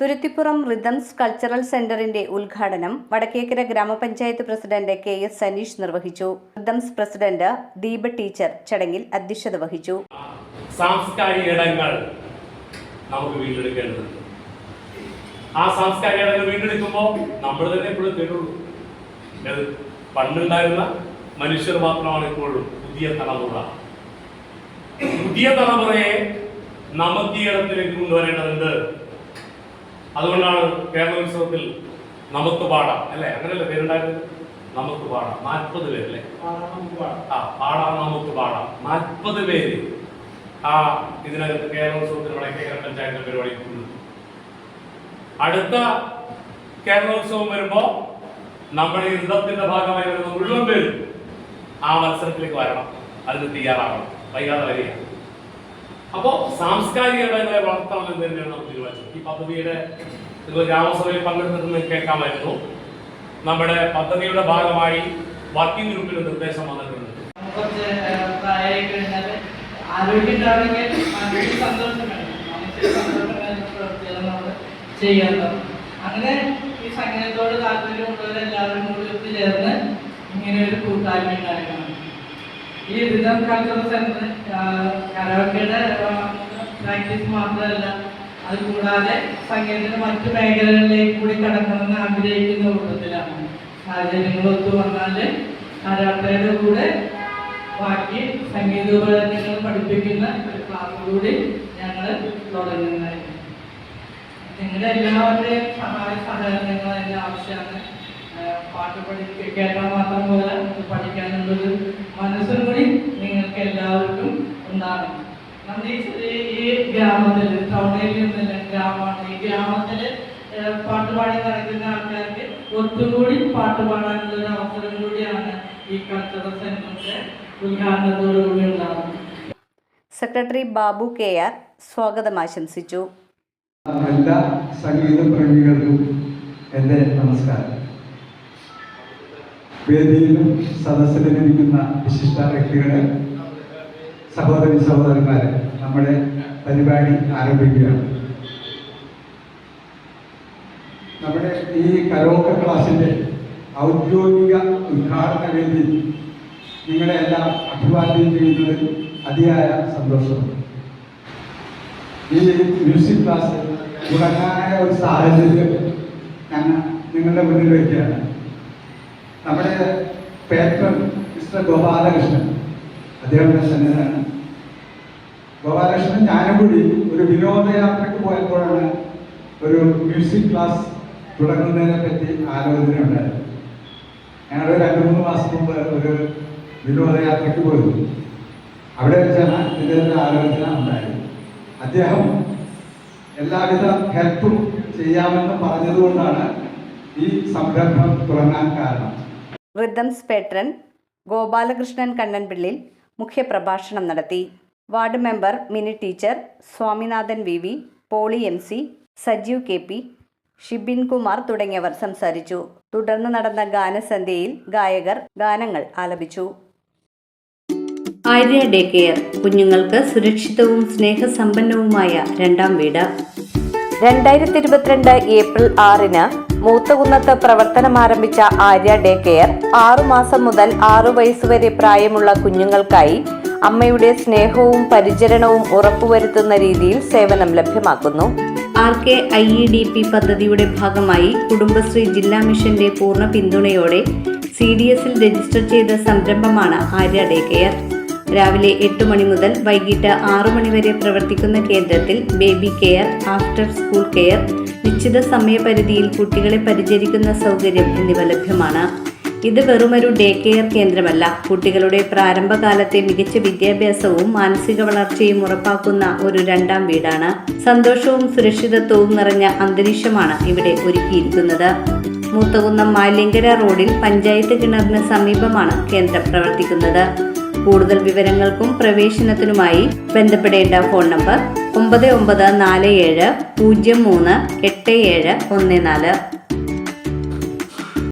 Thuruthipuram rhythms cultural സെന്ററിന്റെ ഉദ്ഘാടനം വടക്കേക്കര ഗ്രാമപഞ്ചായത്ത് പ്രസിഡന്റ് കെ എസ് സനീഷ് നിർവഹിച്ചു. റിതംസ് പ്രസിഡന്റ് ദീപ ടീച്ചർ ചടങ്ങിൽ അധ്യക്ഷത വഹിച്ചു. സാംസ്കാരിക ഇടങ്ങൾ നമുക്ക് വീണ്ടെടുക്കേണ്ടതുണ്ട്. ആ സാംസ്കാരിക ഇടങ്ങൾ വീണ്ടെടുക്കുമ്പോൾ നമ്മൾ തന്നെ എപ്പോഴും തരുള്ളൂ അത് പണ്ടുണ്ടായിരുന്ന മനുഷ്യർ മാത്രമാണ് ഇപ്പോഴും പുതിയ തലമുറ. പുതിയ തലമുറയെ നമുക്ക് ഈ ഇടത്തിലേക്ക് കൊണ്ടുവരേണ്ടതുണ്ട്. അതുകൊണ്ടാണ് കേരളോത്സവത്തിൽ നമുക്ക് പാടാം അല്ലേ? അങ്ങനെയല്ലേ പേരുണ്ടായിരുന്നു നമുക്ക് പാടാം. നാൽപ്പത് പേരല്ലേ ആ പാടാം നമുക്ക് പാടാം. നാൽപ്പത് പേര് ആ ഇതിനകത്ത് കേരളോത്സവത്തിന് വടക്കേക്കര പഞ്ചായത്തിന്റെ പരിപാടി. അടുത്ത കേരളോത്സവം വരുമ്പോ നമ്മുടെ ഈ നൃത്തത്തിന്റെ ഭാഗമായി വരുന്ന മുഴുവൻ പേരും ആ മത്സരത്തിലേക്ക് വരണം. അതിന് തയ്യാറാകണം വൈകാതെ വരിക അപ്പോ സാംസ്കാരിക ഇടങ്ങളെ വളർത്തണം എന്ന് തന്നെയാണ് നമ്മൾ തീരുമാനിച്ചത്. ഈ പദ്ധതിയുടെ ഇത് ഗ്രാമസഭയിൽ പങ്കെടുത്തിട്ട് കേൾക്കാമായിരുന്നു. നമ്മുടെ പദ്ധതിയുടെ ഭാഗമായി വർക്കിംഗ് ഗ്രൂപ്പിന് നിർദ്ദേശം വന്നിട്ടുണ്ട്. അങ്ങനെ ഈ സംഗീതത്തോട് താല്പര്യമുള്ളവരെല്ലാവരും കൂടി ഒത്തുചേർന്ന് ഇങ്ങനെ ഒരു കൂട്ടായ്മ ഉണ്ടാക്കണം. ഈ റിതം കൾച്ചറൽ സെന്റർ കരോക്കയുടെ പ്രാക്ടീസ് മാത്രമല്ല അത് കൂടാതെ മറ്റ് മേഖലകളിലേക്ക് കൂടി കടക്കണമെന്ന് ആഗ്രഹിക്കുന്ന കൂട്ടത്തിലാണ്. സാഹചര്യങ്ങൾ ഒത്തു വന്നാൽ കരോക്കയുടെ കൂടെ ബാക്കി സംഗീത ഉപകരണങ്ങൾ പഠിപ്പിക്കുന്ന ഒരു ക്ലാസ് കൂടി ഞങ്ങൾ തുടങ്ങുന്നതായിരുന്നു നിങ്ങളുടെ എല്ലാവരുടെയും സഹായ സഹകരണങ്ങൾ എന്റെ ആവശ്യമാണ്. പാട്ട് പഠിപ്പിക്കാൻ മാത്രം പോലെ പഠിക്കാനുള്ളൊരു മനസ്സും കൂടി നിങ്ങൾക്ക് എല്ലാവർക്കും ഉണ്ടാകണം നന്ദി ഈ ഗ്രാമത്തിൽ ടൗണിൽ നിന്നല്ല ഗ്രാമമാണ്. ഈ ഗ്രാമത്തിൽ പാട്ടുപാടി നടക്കുന്ന ആൾക്കാർക്ക് ഒത്തുകൂടി പാട്ട് പാടാനുള്ള ഒരു അവസരം കൂടിയാണ് ഈ കൾച്ചറൽ സെന്ററിന്റെ ഉദ്ഘാടനത്തോടുകൂടി ഉണ്ടാകുന്നത് സെക്രട്ടറി ബാബു കെ ആർ സ്വാഗതം ആശംസിച്ചു. എല്ലാ സംഗീത പ്രേമികൾക്കും എന്റെ നമസ്കാരം. വേദിയിലും സദസ്സിലും ഇരിക്കുന്ന വിശിഷ്ട വ്യക്തികളെ സഹോദരി സഹോദരന്മാരെ നമ്മുടെ പരിപാടി ആരംഭിക്കുകയാണ്. നമ്മുടെ ഈ കരോക്ക ക്ലാസിന്റെ ഔദ്യോഗിക ഉദ്ഘാടന വേദി നിങ്ങളെ എല്ലാം അഭിവാദ്യം ചെയ്യുന്നതിൽ അതിയായ സന്തോഷമുണ്ട്. ഈ മ്യൂസിക് ക്ലാസ് തുടങ്ങാനായ ഒരു സാഹചര്യം ഞങ്ങൾ നിങ്ങളുടെ മുന്നിൽ വയ്ക്കുകയാണ്. നമ്മുടെ പേട്രൺ മിസ്റ്റർ ഗോപാലകൃഷ്ണൻ. അദ്ദേഹത്തിന്റെ സന്നിധാനം ഗോപാലകൃഷ്ണൻ ഞാനും കൂടി ഒരു വിനോദയാത്രയ്ക്ക് പോയപ്പോഴാണ് ഒരു മ്യൂസിക് ക്ലാസ് തുടങ്ങുന്നതിനെ പറ്റി ആലോചന ഉണ്ടായത്. ഞങ്ങൾ രണ്ട് മൂന്ന് മാസം മുമ്പ് ഒരു വിനോദയാത്രയ്ക്ക് പോയിരുന്നു. അവിടെ വെച്ചാണ് ഒരു ആലോചന ഉണ്ടായത്. അദ്ദേഹം എല്ലാവിധ ഹെൽപ്പും ചെയ്യാമെന്ന് പറഞ്ഞതുകൊണ്ടാണ് ഈ സംരംഭം തുടങ്ങാൻ കാരണം. റിതംസ് പേട്രൻ ഗോപാലകൃഷ്ണൻ കണ്ണൻപിള്ളിൽ മുഖ്യപ്രഭാഷണം നടത്തി. Ward member Mini teacher Swaminathan V V Poly M C Sajeev K P Shibin Kumar തുടങ്ങിയവർ സംസാരിച്ചു. തുടർന്ന് നടന്ന ഗാനസന്ധ്യയിൽ ഗായകർ ഗാനങ്ങൾ ആലപിച്ചു. ആര്യ ഡേ കെയർ കുഞ്ഞുങ്ങൾക്ക് സുരക്ഷിതവും സ്നേഹസമ്പന്നവുമായ രണ്ടാം വീട്. രണ്ടായിരത്തി ഇരുപത്തിരണ്ട് ഏപ്രിൽ ആറിന് മൂത്തകുന്നത്ത് പ്രവർത്തനം ആരംഭിച്ച ആര്യ ഡേ കെയർ ആറുമാസം മുതൽ ആറു വയസ്സുവരെ പ്രായമുള്ള കുഞ്ഞുങ്ങൾക്കായി അമ്മയുടെ സ്നേഹവും പരിചരണവും ഉറപ്പുവരുത്തുന്ന രീതിയിൽ സേവനം ലഭ്യമാക്കുന്നു. R K I E D P പദ്ധതിയുടെ ഭാഗമായി കുടുംബശ്രീ ജില്ലാ മിഷന്റെ പൂർണ പിന്തുണയോടെ സി ഡി എസിൽ രജിസ്റ്റർ ചെയ്ത സംരംഭമാണ് ആര്യ ഡേ കെയർ. രാവിലെ എട്ട് മണി മുതൽ വൈകിട്ട് ആറു മണി വരെ പ്രവർത്തിക്കുന്ന കേന്ദ്രത്തിൽ baby care after school care നിശ്ചിത സമയപരിധിയിൽ കുട്ടികളെ പരിചരിക്കുന്ന സൗകര്യം എന്നിവ ലഭ്യമാണ്. ഇത് വെറുമൊരു ഡേ കെയർ കേന്ദ്രമല്ല. കുട്ടികളുടെ പ്രാരംഭകാലത്തെ മികച്ച വിദ്യാഭ്യാസവും മാനസിക വളർച്ചയും ഉറപ്പാക്കുന്ന ഒരു രണ്ടാം വീടാണ്. സന്തോഷവും സുരക്ഷിതത്വവും നിറഞ്ഞ അന്തരീക്ഷമാണ് ഇവിടെ ഒരുക്കിയിരിക്കുന്നത്. മൂത്തകുന്നം മാലിങ്കര റോഡിൽ പഞ്ചായത്ത് കിണറിന് സമീപമാണ് കേന്ദ്രം പ്രവർത്തിക്കുന്നത്. കൂടുതൽ വിവരങ്ങൾക്കും പ്രവേശനത്തിനുമായി ബന്ധപ്പെടേണ്ട ഫോൺ നമ്പർ ഒമ്പത് ഒമ്പത് നാല് ഏഴ് പൂജ്യം മൂന്ന് എട്ട് ഏഴ് ഒന്ന് നാല്.